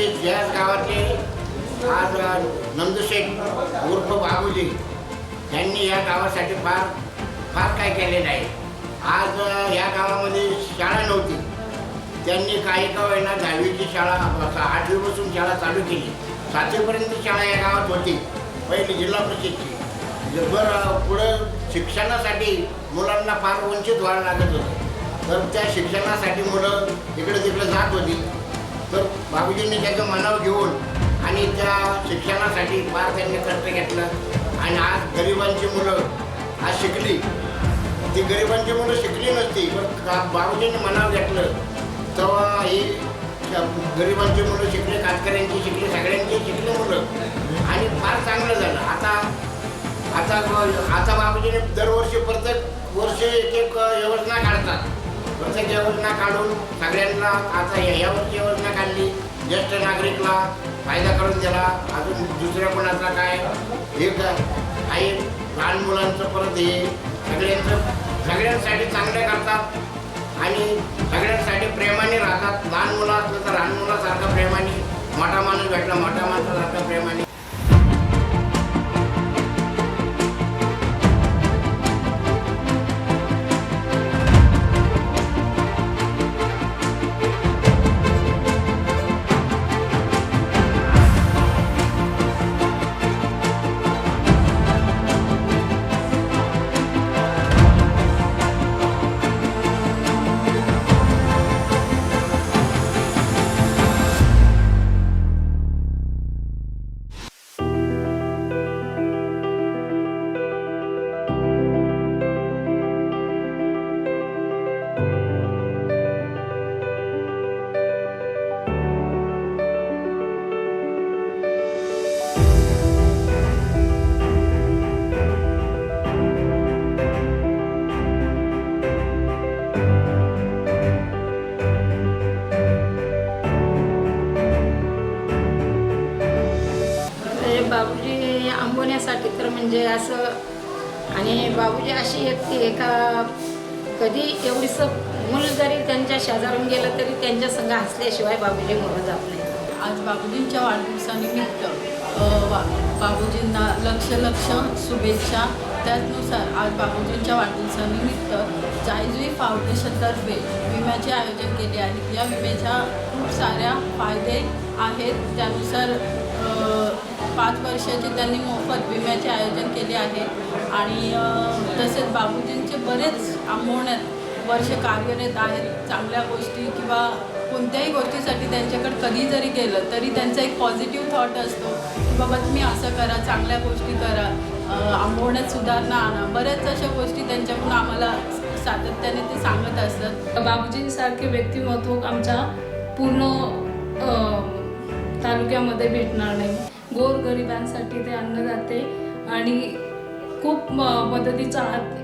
ज्या याच गावातले आज नंदशेठ उर्फ बाबूजी यांनी या गावासाठी फार फार काय केलेलं आहे. आज या गावामध्ये शाळा नव्हती. त्यांनी काही का ना दहावीची शाळा आठवीपासून शाळा चालू केली. सातवीपर्यंत शाळा या गावात होती पहिली जिल्हा परिषदची. बरं पुढं शिक्षणासाठी मुलांना फार वंचित व्हायला लागत होतं. तर त्या शिक्षणासाठी मुलं इकडे तिकडे जात होती. तर बाबूजींनी त्याचं मनाव घेऊन आणि त्या शिक्षणासाठी फार त्यांनी कष्ट घेतलं. आणि आज गरिबांची मुलं आज शिकली. ती गरिबांची मुलं शिकली नसती पण बाबूजींनी मनाव घेतलं. तेव्हा ही गरिबांची मुलं शिकले कातकऱ्यांची शिकली सगळ्यांची शिकली मुलं. आणि फार चांगलं झालं. आता आता आता बाबूजीने दरवर्षी प्रत्येक वर्षी एक एक योजना काढतात. प्रत्येक योजना काढून सगळ्यांना आता या योजना काढली ज्येष्ठ नागरिकला फायदा करून दिला अजून दुसऱ्या कोणाचा काय? हे काय काही लहान मुलांचं परत हे सगळ्यांचं सगळ्यांसाठी चांगले करतात आणि सगळ्यांसाठी प्रेमाने राहतात. लहान मुलं असलं तर लहान मुलासारखं प्रेमाने मोठा माणूस भेटला मोठा एवढीसं मूल जरी त्यांच्या शेजारून गेलं तरी त्यांच्या संघ हसल्याशिवाय बाबूजी मोरं जात नाही. आज बाबूजींच्या वाढदिवसानिमित्त वा बाबूजींना लक्ष लक्ष शुभेच्छा. त्याचनुसार आज बाबूजींच्या वाढदिवसानिमित्त जायजुई फाउंडेशनतर्फे विम्याचे आयोजन केले आहे या विम्याच्या खूप साऱ्या फायदे आहेत. त्यानुसार पाच वर्षाचे त्यांनी मोफत विम्याचे आयोजन केले आहे. आणि तसेच बाबूजींचे बरेच आंबवण्यात वर्ष कार्यरत आहेत चांगल्या गोष्टी किंवा कोणत्याही गोष्टीसाठी त्यांच्याकडे कधी जरी गेलं तरी त्यांचा एक पॉझिटिव्ह थॉट असतो की बाबा तुम्ही असं करा चांगल्या गोष्टी करा आंबवण्यात सुधारणा आणा. बऱ्याच अशा गोष्टी त्यांच्याकडून आम्हाला सातत्याने ते सांगत असतात. बाबूजींसारखे व्यक्तिमत्व आमच्या पूर्ण तालुक्यामध्ये भेटणार नाही. गोरगरिबांसाठी ते अन्नदाते आणि खूप म- मदतीचा हात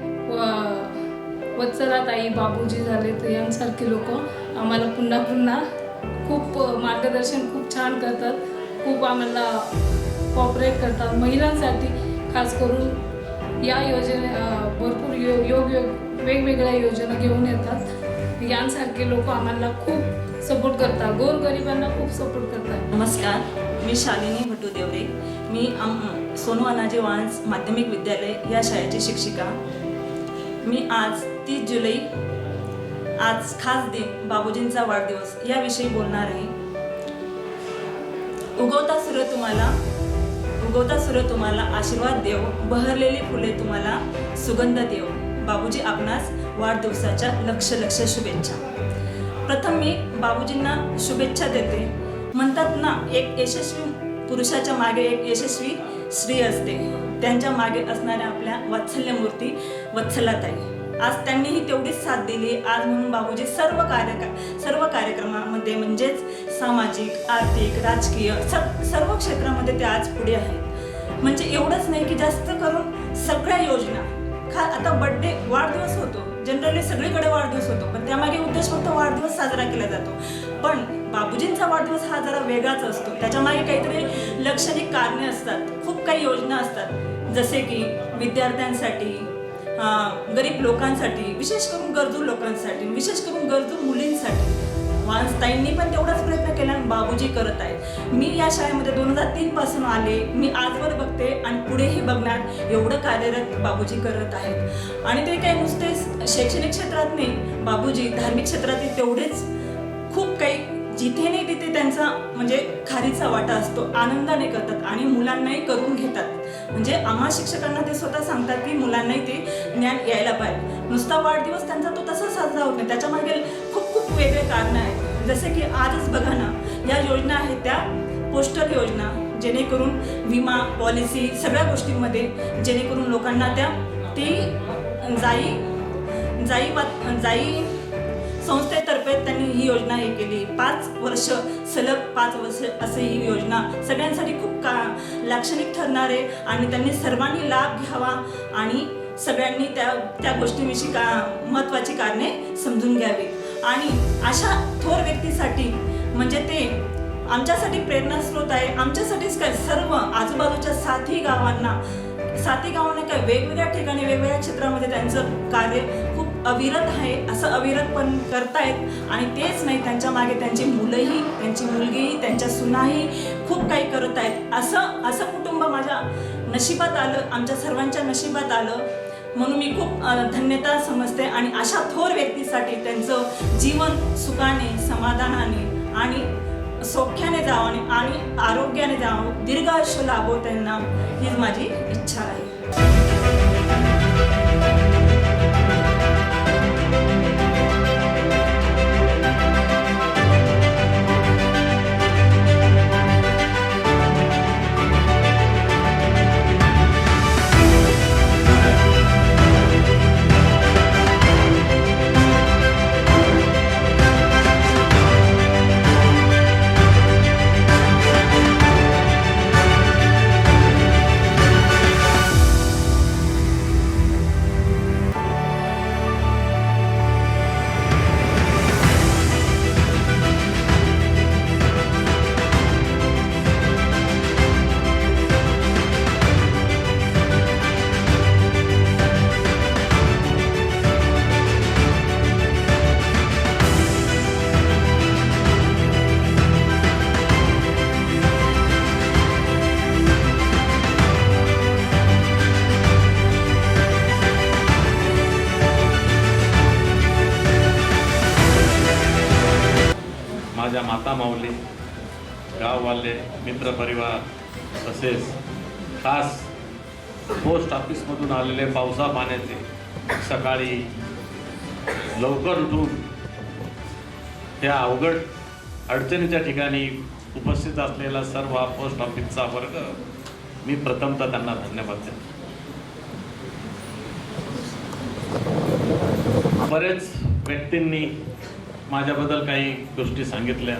वत्सलाताई बाबूजी झाले तर यांसारखे लोक आम्हाला पुन्हा पुन्हा खूप मार्गदर्शन खूप छान करतात. खूप आम्हाला कॉपरेट करतात. महिलांसाठी खास करून या योजने भरपूर यो योग योग वेगवेगळ्या योजना घेऊन येतात. यांसारखे लोक आम्हाला खूप सपोर्ट करतात. गोरगरिबांना खूप सपोर्ट करतात. नमस्कार मी शालिनी भटू देवरे मी आम सोनू अनाजी वान्स माध्यमिक विद्यालय या शाळेची शिक्षिका. मी आज तीस जुलै आज खास दिन बाबूजींचा वाढदिवस. याविषयी बोलणार आहे. उगवता सूर्य तुम्हाला उगवता सूर्य तुम्हाला आशीर्वाद देव बहरलेली फुले तुम्हाला सुगंध देव. बाबूजी आपणास वाढदिवसाच्या लक्ष लक्ष शुभेच्छा. प्रथम मी बाबूजींना शुभेच्छा देते. म्हणतात ना एक यशस्वी पुरुषाच्या मागे एक यशस्वी स्त्री असते. त्यांच्या मागे असणाऱ्या आपल्या वात्सल्यमूर्ती वत्सलाताई. आज त्यांनीही तेवढीच साथ दिली. आज म्हणून बाबूजी सर्व कार्य सर्व कार्यक्रमामध्ये म्हणजेच सामाजिक आर्थिक राजकीय सर्व क्षेत्रामध्ये ते आज पुढे आहेत. म्हणजे एवढंच नाही की जास्त करून सगळ्या योजना. खा आता बड्डे वाढदिवस होतो. जनरली सगळीकडे वाढदिवस होतो. पण त्यामागे उद्देश फक्त वाढदिवस साजरा केला जातो. पण बाबूजींचा वाढदिवस हा जरा वेगळाच असतो. त्याच्यामागे काहीतरी लक्षणिक कारणे असतात. खूप काही योजना असतात. जसे की विद्यार्थ्यांसाठी गरीब लोकांसाठी विशेष करून गरजू लोकांसाठी विशेष करून गरजू मुलींसाठी. वानस्ताईंनी पण तेवढाच प्रयत्न केला आणि बाबूजी करत आहेत. मी या शाळेमध्ये दोन हजार तीन पासून आले. मी आजवर बघते आणि पुढेही बघणार एवढं कार्यरत बाबूजी करत आहेत. आणि ते काही नुसतेच शैक्षणिक क्षेत्रात नाही. बाबूजी धार्मिक क्षेत्रातील तेवढेच. खूप काही जिथे नाही तिथे त्यांचा म्हणजे खारीचा वाटा असतो. आनंदाने करतात आणि मुलांनाही करून घेतात. म्हणजे आम्हा शिक्षकांना ते स्वतः सांगतात की मुलांनाही ते ज्ञान यायला पाहिजे. नुसता वाढदिवस त्यांचा तो तसा साजरा होत नाही. त्याच्यामागे खूप खूप वेगळे कारणं आहेत. जसे की आजच बघा ना या योजना आहेत त्या पोस्टल योजना जेणेकरून विमा पॉलिसी सगळ्या गोष्टींमध्ये जेणेकरून लोकांना त्या ती जाई जाई जाई संस्थेतर्फे त्यांनी ही योजना हे केली. पाच वर्ष सलग पाच वर्ष असे ही योजना सगळ्यांसाठी खूप का लाक्षणिक ठरणारे आणि त्यांनी सर्वांनी लाभ घ्यावा आणि सगळ्यांनी त्या त्या गोष्टीविषयी का महत्त्वाची कारणे समजून घ्यावी. आणि अशा थोर व्यक्तीसाठी म्हणजे ते आमच्यासाठी प्रेरणास्रोत आहे. आमच्यासाठीच काय सर्व आजूबाजूच्या साथी गावांना साथी गावांना काय वेगवेगळ्या ठिकाणी वेगवेगळ्या क्षेत्रामध्ये त्यांचं कार्य खूप अविरत आहे. असं अविरत पण करतायत. आणि तेच नाही त्यांच्या मागे त्यांची मुलंही त्यांची मुलगीही त्यांच्या सुनाही खूप काही करत आहेत असं असं कुटुंब माझ्या नशिबात आलं आमच्या सर्वांच्या नशिबात आलं. म्हणून मी खूप धन्यता समजते आणि अशा थोर व्यक्तीसाठी त्यांचं जीवन सुखाने समाधानाने आणि सौख्याने जावं आणि- आणि आरोग्याने जावं दीर्घ आयुष्य लाभो त्यांना हीच माझी इच्छा आहे. मधून आलेले पावसा पाण्याचे सकाळी लवकर उठून त्या अवघड अडचणीच्या ठिकाणी उपस्थित असलेला सर्व पोस्ट ऑफिसचा वर्ग मी प्रथमतः त्यांना धन्यवाद देतो. बरेच व्यक्तींनी माझ्याबद्दल काही गोष्टी सांगितल्या.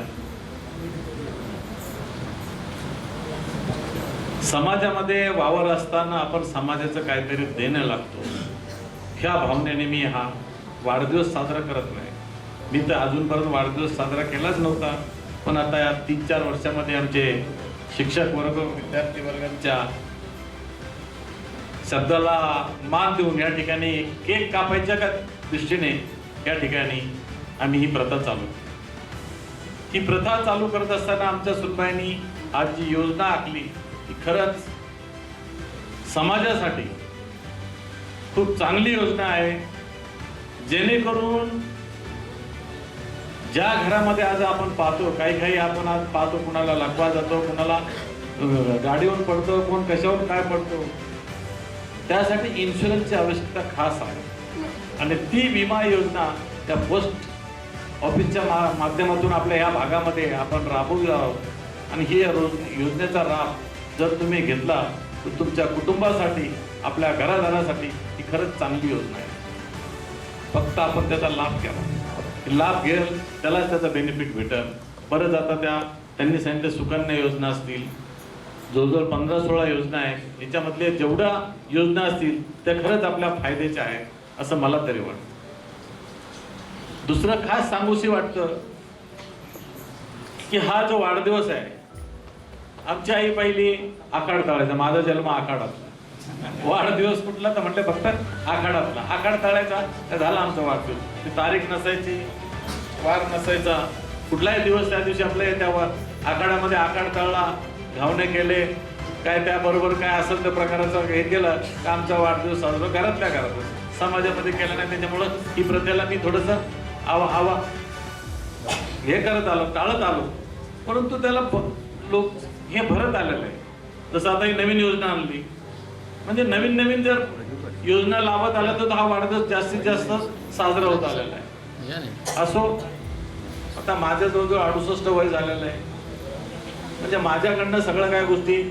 समाजामध्ये वावर असताना आपण समाजाचं काहीतरी देणं लागतो. ह्या भावनेने मी हा वाढदिवस साजरा करत नाही. मी तर अजूनपर्यंत वाढदिवस साजरा केलाच नव्हता. पण आता या तीन चार वर्षामध्ये आमचे शिक्षक वर्ग विद्यार्थी वर्गांच्या शब्दाला मान देऊन या ठिकाणी केक कापायच्या का दृष्टीने या ठिकाणी आम्ही ही प्रथा चालू ही प्रथा चालू करत असताना आमच्या सुनबाईंनी आज जी योजना आखली. ही खरंच समाजासाठी खूप चांगली योजना आहे. जेणेकरून ज्या घरामध्ये आज आपण पाहतो काही काही आपण आज पाहतो कुणाला लकवा जातो कुणाला गाडीवर पडतो कोण कशावर काय पडतो त्यासाठी इन्शुरन्सची आवश्यकता खास आहे. आणि ती विमा योजना त्या पोस्ट ऑफिसच्या मा माध्यमातून आपल्या या भागामध्ये आपण राबवू आहोत. आणि ही योजनेचा राब जर तुम्ही घेतला तर तुमच्या कुटुंबासाठी आपल्या घरादारासाठी ही खरंच चांगली योजना आहे. फक्त आपण त्याचा लाभ घ्यावा. लाभ घेईल त्यालाच त्याचा बेनिफिट भेटेल. परत आता त्या त्यांनी सांगितलं सुकन्या योजना असतील. जवळजवळ पंधरा सोळा योजना आहेत याच्यामधल्या जेवढ्या योजना असतील त्या खरंच आपल्या फायद्याच्या आहेत असं मला तरी वाटतं. दुसरं खास सांगूशी वाटतं की हा जो वाढदिवस आहे आमची आई पहिली आखाड तळायचा माझा जन्म आखाडातला. वाढदिवस कुठला तर म्हटलं फक्त आखाडातला. आखाड तळायचा तर झाला आमचा वाढदिवस. ती तारीख नसायची वार नसायचा. कुठलाही दिवस त्या दिवशी आपल्या त्या वा- आखाडामध्ये आखाड तळला घावणे केले काय त्याबरोबर काय असेल त्या प्रकाराचं हे केलं का आमचा वाढदिवस साजरा घरातल्या घरात समाजामध्ये केला नाही त्याच्यामुळं ही प्रथेला मी थोडंसं आवा आवा. हे करत आलो टाळत आलो. परंतु त्याला लोक हे भरत आलेलं आहे. जसं आता ही नवीन योजना आणली. म्हणजे नवीन नवीन जर योजना लावत आल्या तर हा वाढदिवस जास्तीत जास्त साजरा होत आलेला आहे. असो आता माझं जवळजवळ अडुसष्ट वय झालेलं आहे. म्हणजे माझ्याकडनं सगळं काय गोष्टी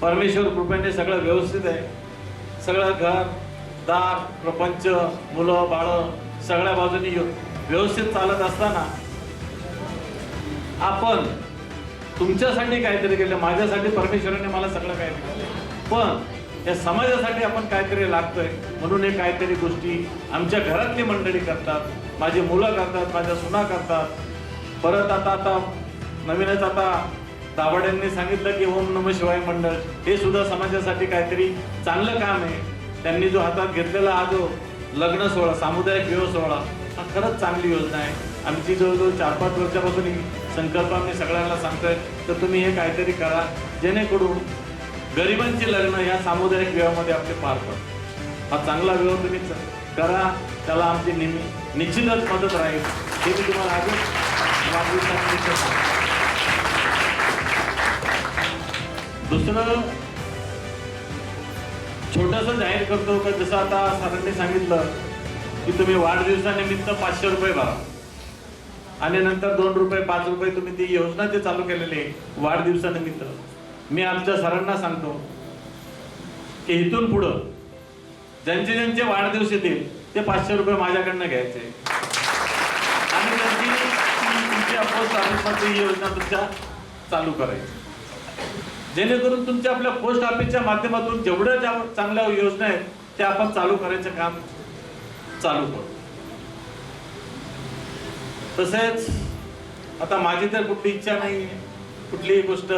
परमेश्वर कृपेने सगळं व्यवस्थित आहे. सगळं घर दार प्रपंच मुलं बाळं सगळ्या बाजूनी व्यवस्थित चालत असताना आपण तुमच्यासाठी काहीतरी केलं माझ्यासाठी परमेश्वराने मला सगळं काय दिलं. पण या समाजासाठी आपण काहीतरी लागतोय म्हणून हे काहीतरी गोष्टी आमच्या घरातली मंडळी करतात माझी मुलं करतात माझ्या सुना करतात. परत आता आता नवीनच आता दाभाड्यांनी सांगितलं की ओम नम शिवाय मंडळ. हे सुद्धा समाजासाठी काहीतरी चांगलं काम आहे. त्यांनी जो हातात घेतलेला हा जो लग्न सोहळा सामुदायिक विवाह सोहळा हा खरंच चांगली योजना आहे. आमची जवळजवळ चार पाच वर्षापासून संकल्प संकल्पना मी सगळ्यांना सांगतोय तर तुम्ही हे काहीतरी करा. जेणेकरून गरिबांची लग्न या सामुदायिक विवाहामध्ये आपले पार पडतात हा चांगला विवाह तुम्ही करा. त्याला आमची नेहमी निश्चितच मदत राहील. हे मी तुम्हाला आधीच दुसरं छोटस जाहीर करतो का? जसं आता सरांनी सांगितलं की तुम्ही वाढदिवसानिमित्त पाचशे रुपये भरा. आणि नंतर दोन रुपये पाच रुपये तुम्ही ती योजना जे चालू केलेली आहे वाढदिवसानिमित्त मी आमच्या सरांना सांगतो की इथून पुढं ज्यांचे ज्यांचे वाढदिवस येतील ते पाचशे रुपये माझ्याकडनं घ्यायचे. आणि त्यांची तुमची पोस्ट ऑफिसमध्ये ही योजना तुमच्या चालू करायची. जेणेकरून तुमच्या आपल्या पोस्ट ऑफिसच्या माध्यमातून जेवढ्या ज्या चांगल्या योजना आहेत त्या आपण चालू करायचं काम चालू करू. तसेच आता माझी तर कुठली इच्छा नाही कुठलीही गोष्ट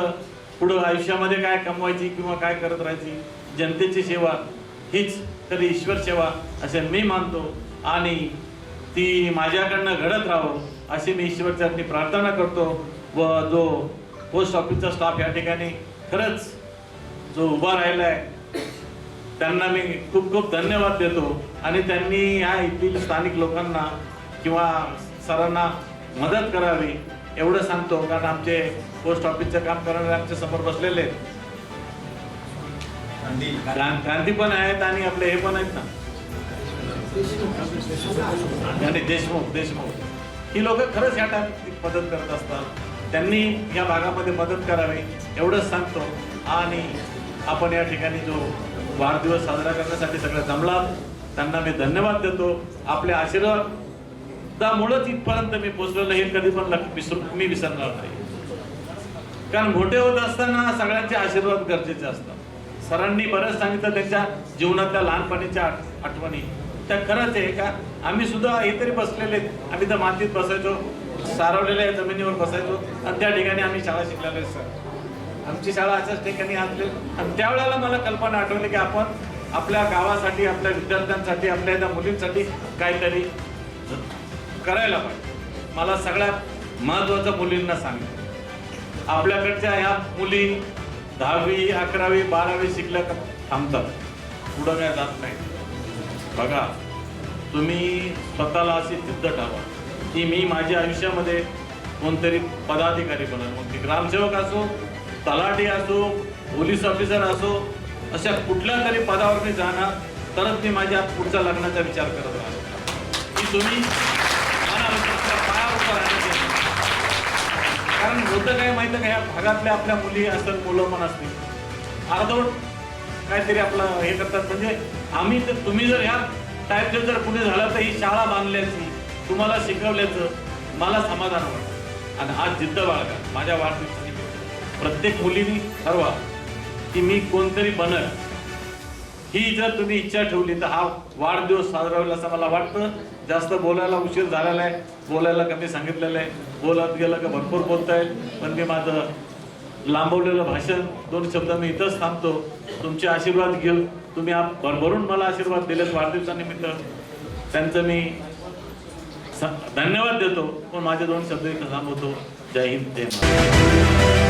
पुढं आयुष्यामध्ये काय कमवायची किंवा काय करत राहायची जनतेची सेवा हीच तरी ईश्वर सेवा असे मी मानतो. आणि ती माझ्याकडनं घडत राहो अशी मी ईश्वरचरणी प्रार्थना करतो व जो पोस्ट ऑफिसचा स्टाफ या ठिकाणी खरंच जो उभा राहिला आहे त्यांना मी खूप खूप धन्यवाद देतो. आणि त्यांनी या येथील स्थानिक लोकांना किंवा सरांना मदत करावी एवढं सांगतो. कारण आमचे पोस्ट ऑफिसचं काम करणारे आमच्यासमोर बसलेले आहेत. क्रां- क्रांती पण आहेत आणि आपले हे पण आहेत ना. आणि देशमुख देशमुख. ही लोक खरंच ह्या टाइम मदत करत असतात. त्यांनी या भागामध्ये मदत करावी एवढंच सांगतो. आणि आपण या ठिकाणी जो वाढदिवस साजरा करण्यासाठी सगळं जमलात त्यांना मी धन्यवाद देतो. आपल्या आशीर्वादामुळेच इथपर्यंत मी पोचलेलं हे कधी पण लक्ष विसरू मी विसरणार नाही. कारण मोठे होत असताना सगळ्यांचे आशीर्वाद गरजेचे असतात. सरांनी बरंच सांगितलं त्यांच्या जीवनातल्या लहानपणीच्या आठवणी. त्या खरंच आहे का? आम्ही सुद्धा हे तरी बसलेले आम्ही तर मातीत बसायचो सारवलेल्या जमिनीवर बसायचो. आणि त्या ठिकाणी आम्ही शाळा शिकलेलो सर. आमची शाळा अशाच ठिकाणी असले आणि त्यावेळेला मला कल्पना आठवली की आपण आपल्या गावासाठी आपल्या विद्यार्थ्यांसाठी आपल्या त्या मुलींसाठी काहीतरी करायला पाहिजे. मला सगळ्यात महत्त्वाचं मुलींना सांगितलं. आपल्याकडच्या ह्या मुली दहावी अकरावी बारावी शिकल्या का थांबतात. पुढं काय जात नाही बघा तुम्ही स्वतःला अशी सिद्ध ठरवा की मी माझ्या आयुष्यामध्ये कोणतरी पदाधिकारी बनल मग ती ग्रामसेवक असो तलाठी असो पोलीस ऑफिसर असो अशा कुठल्या तरी पदावर मी जाणार तरच मी माझ्या पुढच्या लग्नाचा विचार करत राहणार. की तुम्ही मला तुमच्या पायावर उभं राहण्याची कारण होतं काय माहिती का? ह्या भागातल्या आपल्या मुली असतात मुलं पण असतील अर्धवट काहीतरी आपलं हे करतात. म्हणजे आम्ही तर तुम्ही जर ह्या टाईपचं जर कुणी झालं तर ही शाळा बांधल्याची तुम्हाला शिकवल्याचं मला समाधान वाटतं. आणि आज जिद्द बाळगा माझ्या वाढदिवसाची प्रत्येक मुलीने ठरवा की मी कोणतरी बनल. ही जर तुम्ही इच्छा ठेवली तर हा वाढदिवस साजरा होईल असं मला वाटतं. जास्त बोलायला उशीर झालेला आहे. बोलायला कमी सांगितलेलं आहे? बोलत गेलं का भरपूर बोलता येईल पण मी माझं लांबवलेलं भाषण दोन शब्द मी इथंच थांबतो. तुमचे आशीर्वाद घेऊ तुम्ही आप भरभरून मला आशीर्वाद दिलेत वाढदिवसानिमित्त त्यांचं मी धन्यवाद देतो. पण माझे दोन शब्द इथं थांबवतो. जय हिंद जय महाराष्ट्र.